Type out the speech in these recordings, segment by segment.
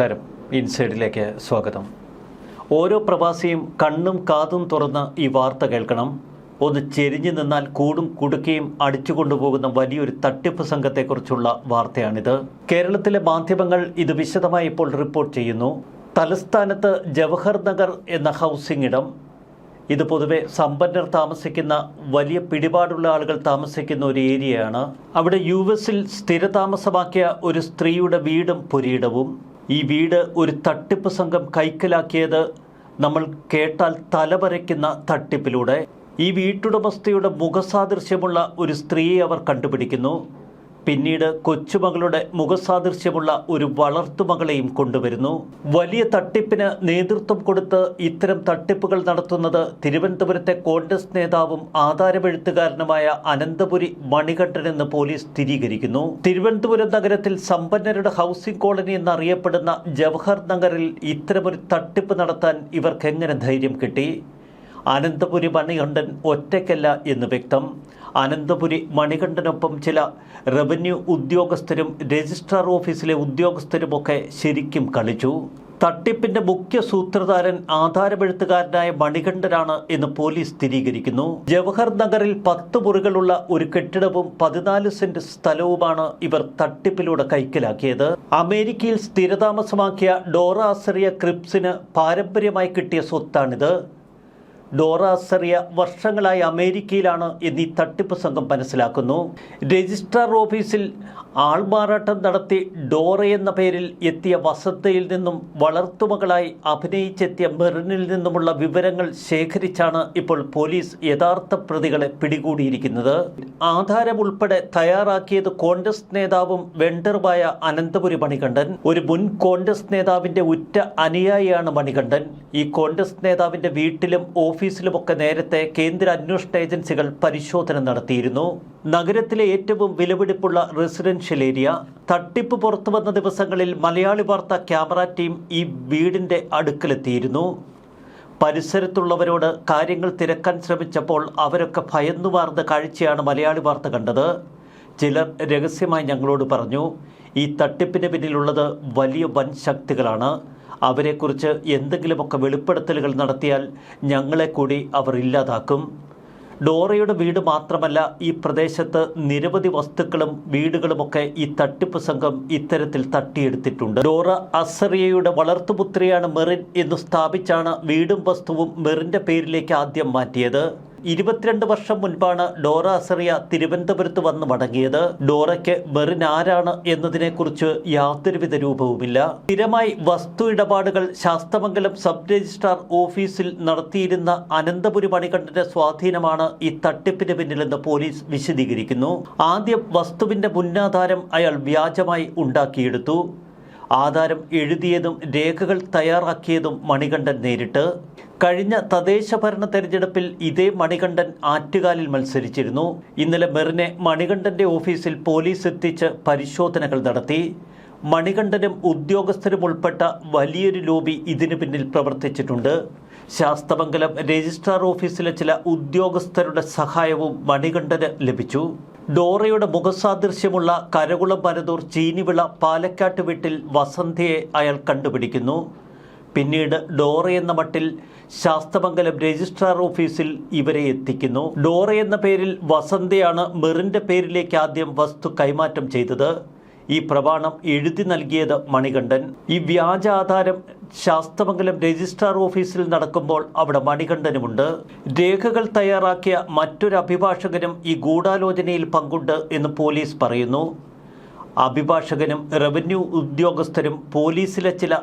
നമസ്കാരം. ഇൻസൈഡിലേക്ക് സ്വാഗതം. ഓരോ പ്രവാസിയും കണ്ണും കാതും തുറന്ന് ഈ വാർത്ത കേൾക്കണം. ഒന്ന് ചെരിഞ്ഞു നിന്നാൽ കൂടും കുടുക്കിയും അടിച്ചുകൊണ്ടുപോകുന്ന വലിയൊരു തട്ടിപ്പ് സംഘത്തെക്കുറിച്ചുള്ള വാർത്തയാണിത്. കേരളത്തിലെ മാധ്യമങ്ങൾ ഇത് വിശദമായി ഇപ്പോൾ റിപ്പോർട്ട് ചെയ്യുന്നു. തലസ്ഥാനത്ത് ജവഹർ നഗർ എന്ന ഹൗസിംഗ് ഇടം. ഇത് പൊതുവെ സമ്പന്നർ താമസിക്കുന്ന വലിയ പിടിപാടുള്ള ആളുകൾ താമസിക്കുന്ന ഒരു ഏരിയയാണ്. അവിടെ യു എസിൽ സ്ഥിരതാമസമാക്കിയ ഒരു സ്ത്രീയുടെ വീടും പുരയിടവും. ഈ വീട് ഒരു തട്ടിപ്പ് സംഘം കൈക്കലാക്കിയത് നമ്മൾ കേട്ടാൽ തലവരയ്ക്കുന്ന തട്ടിപ്പിലൂടെ. ഈ വീട്ടുടമസ്ഥയുടെ മുഖസാദൃശ്യമുള്ള ഒരു സ്ത്രീയെ അവർ കണ്ടുപിടിക്കുന്നു. പിന്നീട് കൊച്ചുമകളുടെ മുഖസാദൃശ്യമുള്ള ഒരു വളർത്തുമകളെയും കൊണ്ടുവരുന്നു. വലിയ തട്ടിപ്പിന് നേതൃത്വം കൊടുത്ത് ഇത്തരം തട്ടിപ്പുകൾ നടത്തുന്നത് തിരുവനന്തപുരത്തെ കോൺഗ്രസ് നേതാവും ആധാരമെഴുത്തുകാരനുമായ അനന്തപുരി മണികണ്ഠൻ എന്ന് പോലീസ് സ്ഥിരീകരിക്കുന്നു. തിരുവനന്തപുരം നഗരത്തിൽ സമ്പന്നരുടെ ഹൗസിംഗ് കോളനി എന്നറിയപ്പെടുന്ന ജവഹർ നഗറിൽ ഇത്തരമൊരു തട്ടിപ്പ് നടത്താൻ ഇവർക്ക് എങ്ങനെ ധൈര്യം കിട്ടി? അനന്തപുരി മണികണ്ഠൻ ഒറ്റയ്ക്കല്ല എന്ന് വ്യക്തം. അനന്തപുരി മണികണ്ഠനൊപ്പം ചില റവന്യൂ ഉദ്യോഗസ്ഥരും രജിസ്ട്രാർ ഓഫീസിലെ ഉദ്യോഗസ്ഥരുമൊക്കെ ശരിക്കും കളിച്ചു. തട്ടിപ്പിന്റെ മുഖ്യ സൂത്രധാരൻ ആധാരമെഴുത്തുകാരനായ മണികണ്ഠനാണ് എന്ന് പോലീസ് സ്ഥിരീകരിക്കുന്നു. ജവഹർ നഗറിൽ പത്ത് മുറികളുള്ള ഒരു കെട്ടിടവും പതിനാല് സെന്റ് സ്ഥലവുമാണ് ഇവർ തട്ടിപ്പിലൂടെ കൈക്കലാക്കിയത്. അമേരിക്കയിൽ സ്ഥിരതാമസമാക്കിയ ഡോറ ആസറിയ ക്രിപ്സിന് പാരമ്പര്യമായി കിട്ടിയ സ്വത്താണിത്. ഡോറ സെറിയ വർഷങ്ങളായി അമേരിക്കയിലാണ് എന്നീ തട്ടിപ്പ് സംഘം മനസ്സിലാക്കുന്നു. രജിസ്ട്രാർ ഓഫീസിൽ ആൾമാറാട്ടം നടത്തി ഡോറ എന്ന പേരിൽ എത്തിയ വസന്തയിൽ നിന്നും വളർത്തുമകളായി അഭിനയിച്ചെത്തിയ മെറിനിൽ നിന്നുമുള്ള വിവരങ്ങൾ ശേഖരിച്ചാണ് ഇപ്പോൾ പോലീസ് യഥാർത്ഥ പ്രതികളെ പിടികൂടിയിരിക്കുന്നത്. ആധാരം ഉൾപ്പെടെ തയ്യാറാക്കിയത് കോൺഗ്രസ് നേതാവും വെണ്ടറുമായ അനന്തപുരി മണികണ്ഠൻ. ഒരു മുൻ കോൺഗ്രസ് നേതാവിന്റെ ഉറ്റ അനുയായിയാണ് മണികണ്ഠൻ. ഈ കോൺഗ്രസ് നേതാവിന്റെ വീട്ടിലും ഓഫീസിലുമൊക്കെ നേരത്തെ കേന്ദ്ര അന്വേഷണ ഏജൻസികൾ പരിശോധന നടത്തിയിരുന്നു. നഗരത്തിലെ ഏറ്റവും വിലപിടിപ്പുള്ള റെസിഡൻഷ്യൽ ഏരിയ. തട്ടിപ്പ് പുറത്തു വന്ന ദിവസങ്ങളിൽ മലയാളി വാർത്ത ക്യാമറ ടീം ഈ വീടിന്റെ അടുക്കലെത്തിയിരുന്നു. പരിസരത്തുള്ളവരോട് കാര്യങ്ങൾ തിരക്കാൻ ശ്രമിച്ചപ്പോൾ അവരൊക്കെ ഭയന്നുമാർന്ന കാഴ്ചയാണ് മലയാളി വാർത്ത കണ്ടത്. ചിലർ രഹസ്യമായി ഞങ്ങളോട് പറഞ്ഞു ഈ തട്ടിപ്പിന് പിന്നിലുള്ളത് വലിയ വൻ ശക്തികളാണ്. അവരെക്കുറിച്ച് എന്തെങ്കിലുമൊക്കെ വെളിപ്പെടുത്തലുകൾ നടത്തിയാൽ ഞങ്ങളെ കൂടി അവർ ഇല്ലാതാക്കും. ഡോറയുടെ വീട് മാത്രമല്ല ഈ പ്രദേശത്ത് നിരവധി വസ്തുക്കളും വീടുകളുമൊക്കെ ഈ തട്ടിപ്പ് സംഘം ഇത്തരത്തിൽ തട്ടിയെടുത്തിട്ടുണ്ട്. ഡോറ അസറിയയുടെ വളർത്തുപുത്രിയാണ് മെറിൻ എന്ന് സ്ഥാപിച്ചാണ് വീടും വസ്തുവും മെറിന്റെ പേരിലേക്ക് ആദ്യം മാറ്റിയത്. ഇരുപത്തിരണ്ട് വർഷം മുൻപാണ് ഡോറ അസറിയ തിരുവനന്തപുരത്ത് വന്ന് മടങ്ങിയത്. ഡോറയ്ക്ക് ബെറിൻ ആരാണ് എന്നതിനെക്കുറിച്ച് യാതൊരുവിധ രൂപവുമില്ല. സ്ഥിരമായി വസ്തു ഇടപാടുകൾ ശാസ്തമംഗലം സബ് രജിസ്ട്രാർ ഓഫീസിൽ നടത്തിയിരുന്ന അനന്തപുരി മണികണ്ഠന്റെ സ്വാധീനമാണ് ഈ തട്ടിപ്പിന് പിന്നിലെന്ന് പോലീസ് വിശദീകരിക്കുന്നു. ആദ്യം വസ്തുവിന്റെ മുന്നാധാരം അയാൾ വ്യാജമായി ഉണ്ടാക്കിയെടുത്തു. ആധാരം എഴുതിയതും രേഖകൾ തയ്യാറാക്കിയതും മണികണ്ഠൻ നേരിട്ട്. കഴിഞ്ഞ തദ്ദേശ ഭരണ തെരഞ്ഞെടുപ്പിൽ ഇതേ മണികണ്ഠൻ ആറ്റുകാലിൽ മത്സരിച്ചിരുന്നു. ഇന്നലെ മെറിനെ മണികണ്ഠന്റെ ഓഫീസിൽ പോലീസ് എത്തിച്ച് പരിശോധനകൾ നടത്തി. മണികണ്ഠനും ഉദ്യോഗസ്ഥരും ഉൾപ്പെട്ട വലിയൊരു ലോബി ഇതിനു പിന്നിൽ പ്രവർത്തിച്ചിട്ടുണ്ട്. ശാസ്തമംഗലം രജിസ്ട്രാർ ഓഫീസിലെ ചില ഉദ്യോഗസ്ഥരുടെ സഹായവും മണികണ്ഠന് ലഭിച്ചു. ഡോറയുടെ മുഖസാദൃശ്യമുള്ള കരകുളം പരതൂർ ചീനിവിള പാലക്കാട്ട് വീട്ടിൽ വസന്തയെ അയാൾ കണ്ടുപിടിക്കുന്നു. പിന്നീട് ഡോറ എന്ന മട്ടിൽ ശാസ്തമംഗലം രജിസ്ട്രാർ ഓഫീസിൽ ഇവരെ എത്തിക്കുന്നു. ഡോറ എന്ന പേരിൽ വസന്തയാണ് മെറിന്റെ പേരിലേക്ക് ആദ്യം വസ്തു കൈമാറ്റം ചെയ്തത്. ഈ പ്രമാണം എഴുതി നൽകിയത് മണികണ്ഠൻ. ഈ വ്യാജ ആധാരം ശാസ്തമംഗലം രജിസ്ട്രാർ ഓഫീസിൽ നടക്കുമ്പോൾ അവിടെ മണികണ്ഠനുമുണ്ട്. രേഖകൾ തയ്യാറാക്കിയ മറ്റൊരു അഭിഭാഷകനും ഈ ഗൂഢാലോചനയിൽ പങ്കുണ്ട് എന്ന് പോലീസ് പറയുന്നു. അഭിഭാഷകനും റവന്യൂ ഉദ്യോഗസ്ഥരും പോലീസിലെ ചില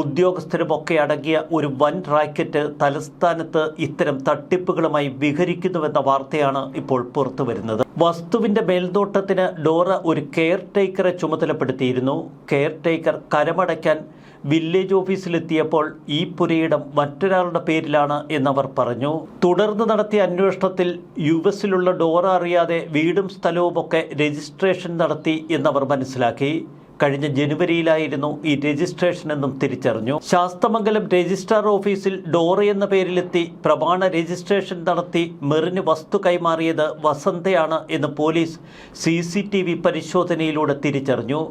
ഉദ്യോഗസ്ഥരുമൊക്കെ അടങ്ങിയ ഒരു വൻ റാക്കറ്റ് തലസ്ഥാനത്ത് ഇത്തരം തട്ടിപ്പുകളുമായി വിഹരിക്കുന്നുവെന്ന വാർത്തയാണ് ഇപ്പോൾ പുറത്തു വരുന്നത് വസ്തുവിന്റെ മേൽനോട്ടത്തിന് ഡോറ ഒരു കെയർ ടേക്കറെ ചുമതലപ്പെടുത്തിയിരുന്നു. കെയർ ടേക്കർ കരമടയ്ക്കാൻ വില്ലേജ് ഓഫീസിലെത്തിയപ്പോൾ ഈ പുരയിടം മറ്റൊരാളുടെ പേരിലാണ് എന്നവർ പറഞ്ഞു. തുടർന്ന് നടത്തിയ അന്വേഷണത്തിൽ യു എസിലുള്ള ഡോറ അറിയാതെ വീടും സ്ഥലവുമൊക്കെ രജിസ്ട്രേഷൻ നടത്തി എന്നവർ മനസ്സിലാക്കി. കഴിഞ്ഞ ജനുവരിയിലായിരുന്നു ഈ രജിസ്ട്രേഷൻ എന്നും തിരിച്ചറിഞ്ഞു. ശാസ്തമംഗലം രജിസ്ട്രാർ ഓഫീസിൽ ഡോറ എന്ന പേരിലെത്തി പ്രമാണ രജിസ്ട്രേഷൻ നടത്തി മെറിന് വസ്തു കൈമാറിയത് വസന്തയാണ് എന്ന് പോലീസ് സി പരിശോധനയിലൂടെ തിരിച്ചറിഞ്ഞു.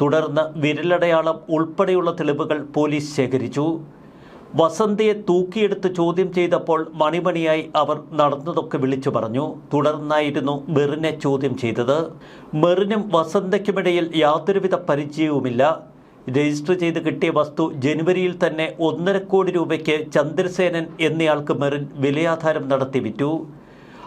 തുടർന്ന് വിരലടയാളം ഉൾപ്പെടെയുള്ള തെളിവുകൾ പോലീസ് ശേഖരിച്ചു. വസന്തയെ തൂക്കിയെടുത്ത് ചോദ്യം ചെയ്തപ്പോൾ മണിമണിയായി അവർ നടന്നതൊക്കെ വിളിച്ചു പറഞ്ഞു. തുടർന്നായിരുന്നു മെറിനെ ചോദ്യം ചെയ്തത്. മെറിനും വസന്തയ്ക്കുമിടയിൽ യാതൊരുവിധ പരിചയവുമില്ല. രജിസ്റ്റർ ചെയ്ത് കിട്ടിയ വസ്തു ജനുവരിയിൽ തന്നെ ഒന്നര കോടി രൂപയ്ക്ക് ചന്ദ്രസേനൻ എന്നയാൾക്ക് മെറിൻ വിലയാധാരം നടത്തി വിറ്റു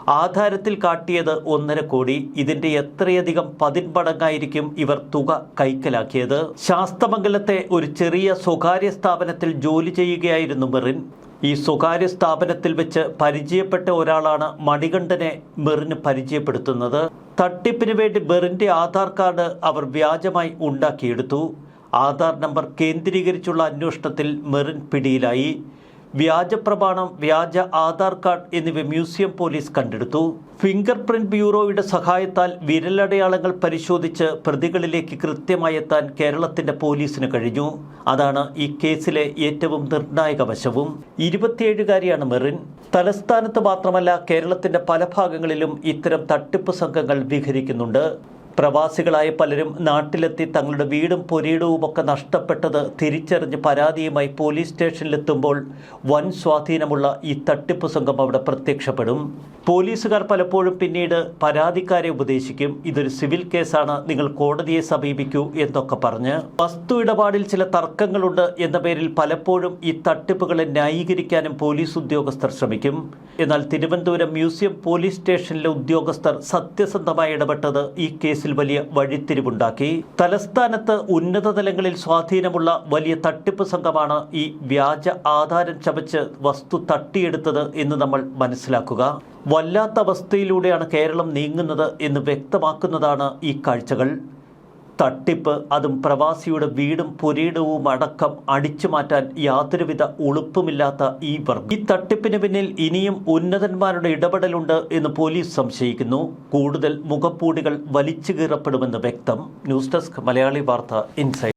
ആധാരത്തിൽ കാട്ടിയത് ഒന്നര കോടി. ഇതിന്റെ എത്രയധികം പതിന്മടങ്ങായിരിക്കും ഇവർ തുക കൈക്കലാക്കിയത്? ശാസ്തമംഗലത്തെ ഒരു ചെറിയ സ്വകാര്യ സ്ഥാപനത്തിൽ ജോലി ചെയ്യുകയായിരുന്നു മെറിൻ. ഈ സ്വകാര്യ സ്ഥാപനത്തിൽ വെച്ച് പരിചയപ്പെട്ട ഒരാളാണ് മണികണ്ഠനെ മെറിന് പരിചയപ്പെടുത്തുന്നത്. തട്ടിപ്പിന് വേണ്ടി ബെറിന്റെ ആധാർ കാർഡ് അവർ വ്യാജമായി ഉണ്ടാക്കിയെടുത്തു. ആധാർ നമ്പർ കേന്ദ്രീകരിച്ചുള്ള അന്വേഷണത്തിൽ മെറിൻ പിടിയിലായി. വ്യാജ പ്രമാണം വ്യാജ ആധാർ കാർഡ് എന്നിവ മ്യൂസിയം പോലീസ് കണ്ടെടുത്തു. ഫിംഗർ പ്രിന്റ് ബ്യൂറോയുടെ സഹായത്താൽ വിരലടയാളങ്ങൾ പരിശോധിച്ച് പ്രതികളിലേക്ക് കൃത്യമായി എത്താൻ കേരളത്തിന്റെ പോലീസിന് കഴിഞ്ഞു. അതാണ് ഈ കേസിലെ ഏറ്റവും നിർണായക വശവും. ഇരുപത്തിയേഴുകാരിയാണ് മെറിൻ. തലസ്ഥാനത്ത് മാത്രമല്ല കേരളത്തിന്റെ പല ഭാഗങ്ങളിലും ഇത്തരം തട്ടിപ്പ് സംഘങ്ങൾ വിഹരിക്കുന്നുണ്ട്. പ്രവാസികളായ പലരും നാട്ടിലെത്തി തങ്ങളുടെ വീടും പൊരീടവും ഒക്കെ നഷ്ടപ്പെട്ടത് തിരിച്ചറിഞ്ഞ് പരാതിയുമായി പോലീസ് സ്റ്റേഷനിലെത്തുമ്പോൾ വൻ സ്വാധീനമുള്ള ഈ തട്ടിപ്പ് സംഘം അവിടെ പ്രത്യക്ഷപ്പെടും. പോലീസുകാർ പലപ്പോഴും പിന്നീട് പരാതിക്കാരെ ഉപദേശിക്കും. ഇതൊരു സിവിൽ കേസാണ്. നിങ്ങൾ കോടതിയെ സമീപിക്കൂ എന്നൊക്കെ പറഞ്ഞ്. വസ്തു ഇടപാടിൽ ചില തർക്കങ്ങളുണ്ട് എന്ന പേരിൽ പലപ്പോഴും ഈ തട്ടിപ്പുകളെ ന്യായീകരിക്കാനും പോലീസ് ഉദ്യോഗസ്ഥർ ശ്രമിക്കും. എന്നാൽ തിരുവനന്തപുരം മ്യൂസിയം പോലീസ് സ്റ്റേഷനിലെ ഉദ്യോഗസ്ഥർ സത്യസന്ധമായി ഇടപെട്ടത് ഈ കേസിൽ വലിയ വഴിത്തിരിവുണ്ടാക്കി. തലസ്ഥാനത്ത് ഉന്നത തലങ്ങളിൽ സ്വാധീനമുള്ള വലിയ തട്ടിപ്പ് സംഘമാണ് ഈ വ്യാജ ആധാരം ചമച്ച് വസ്തു തട്ടിയെടുത്തത് എന്ന് നമ്മൾ മനസ്സിലാക്കുക. വല്ലാത്ത അവസ്ഥയിലൂടെയാണ് കേരളം നീങ്ങുന്നത് എന്ന് വ്യക്തമാക്കുന്നതാണ് ഈ കാഴ്ചകൾ. തട്ടിപ്പ് അതും പ്രവാസിയുടെ വീടും പുരീടവും അടക്കം അടിച്ചു മാറ്റാൻ യാതൊരുവിധ ഉളുപ്പുമില്ലാത്ത ഈ വർഗം. ഈ തട്ടിപ്പിന് പിന്നിൽ ഇനിയും ഉന്നതന്മാരുടെ ഇടപെടലുണ്ട് എന്ന് പോലീസ് സംശയിക്കുന്നു. കൂടുതൽ മുഖപ്പൂടികൾ വലിച്ചു കീറപ്പെടുമെന്ന് വ്യക്തം. ന്യൂസ് ഡെസ്ക് മലയാളി വാർത്ത ഇൻസൈറ്റ്